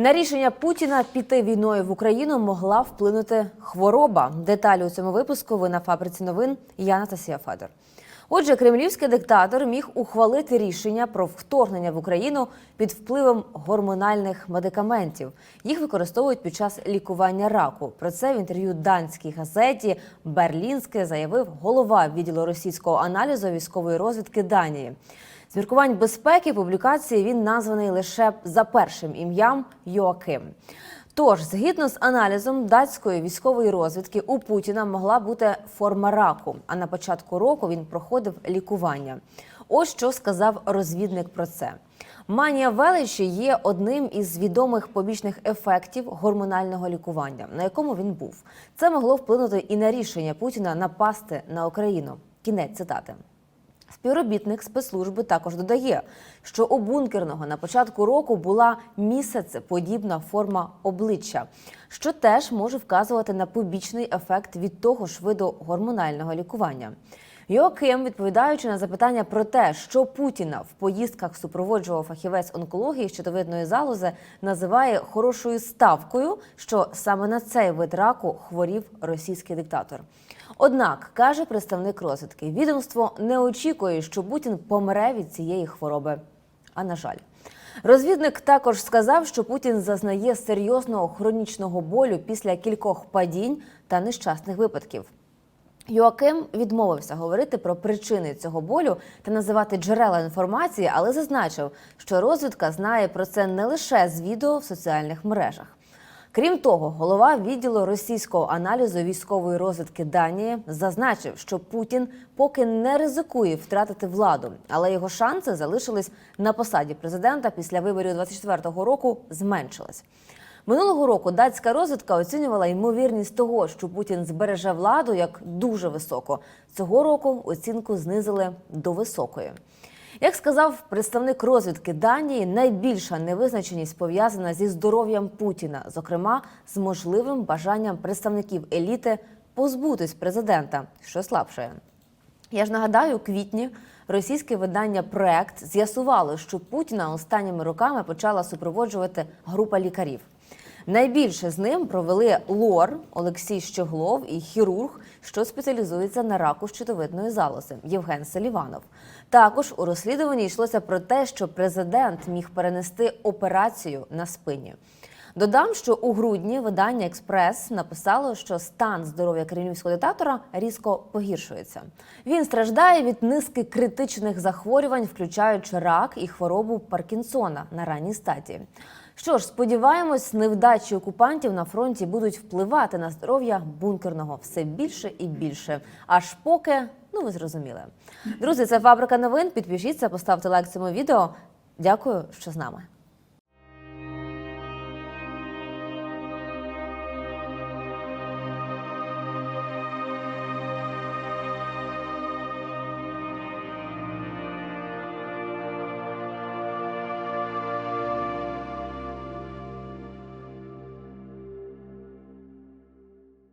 На рішення Путіна піти війною в Україну могла вплинути хвороба. Деталі у цьому випуску ви на фабриці новин. Я Анастасія Федор. Отже, кремлівський диктатор міг ухвалити рішення про вторгнення в Україну під впливом гормональних медикаментів. Їх використовують під час лікування раку. Про це в інтерв'ю данській газеті Берлінське заявив голова відділу російського аналізу військової розвідки Данії. З міркувань безпеки публікації він названий лише за першим ім'ям Йоаким. Тож, згідно з аналізом датської військової розвідки, у Путіна могла бути форма раку. А на початку року він проходив лікування. Ось що сказав розвідник про це. Манія величі є одним із відомих побічних ефектів гормонального лікування, на якому він був. Це могло вплинути і на рішення Путіна напасти на Україну. Кінець цитати. Співробітник спецслужби також додає, що у бункерного на початку року була місяцеподібна форма обличчя, що теж може вказувати на побічний ефект від того ж виду гормонального лікування. Йоаким, відповідаючи на запитання про те, що Путіна в поїздках супроводжував фахівець онкології щитовидної залози, називає хорошою ставкою, що саме на цей вид раку хворів російський диктатор. Однак каже представник розвідки, відомство не очікує, що Путін помре від цієї хвороби. А на жаль, розвідник також сказав, що Путін зазнає серйозного хронічного болю після кількох падінь та нещасних випадків. Йоаким відмовився говорити про причини цього болю та називати джерела інформації, але зазначив, що розвідка знає про це не лише з відео в соціальних мережах. Крім того, голова відділу російського аналізу військової розвідки Данії зазначив, що Путін поки не ризикує втратити владу, але його шанси залишились на посаді президента після виборів 24-го року зменшились. Минулого року датська розвідка оцінювала ймовірність того, що Путін збереже владу як дуже високо. Цього року оцінку знизили до високої. Як сказав представник розвідки Данії, найбільша невизначеність пов'язана зі здоров'ям Путіна, зокрема з можливим бажанням представників еліти позбутись президента, що слабшає. Я ж нагадаю, у квітні російське видання проект з'ясувало, що Путіна останніми роками почала супроводжувати група лікарів. Найбільше з ним провели лор Олексій Щоглов і хірург, що спеціалізується на раку щитовидної залози Євген Селіванов. Також у розслідуванні йшлося про те, що президент міг перенести операцію на спині. Додам, що у грудні видання Експрес написало, що стан здоров'я кремлівського диктатора різко погіршується. Він страждає від низки критичних захворювань, включаючи рак і хворобу Паркінсона на ранній стадії. Що ж, сподіваємось, невдачі окупантів на фронті будуть впливати на здоров'я бункерного все більше і більше. Аж поки, ну ви зрозуміли. Друзі, це фабрика новин. Підпишіться, поставте лайк цьому відео. Дякую, що з нами.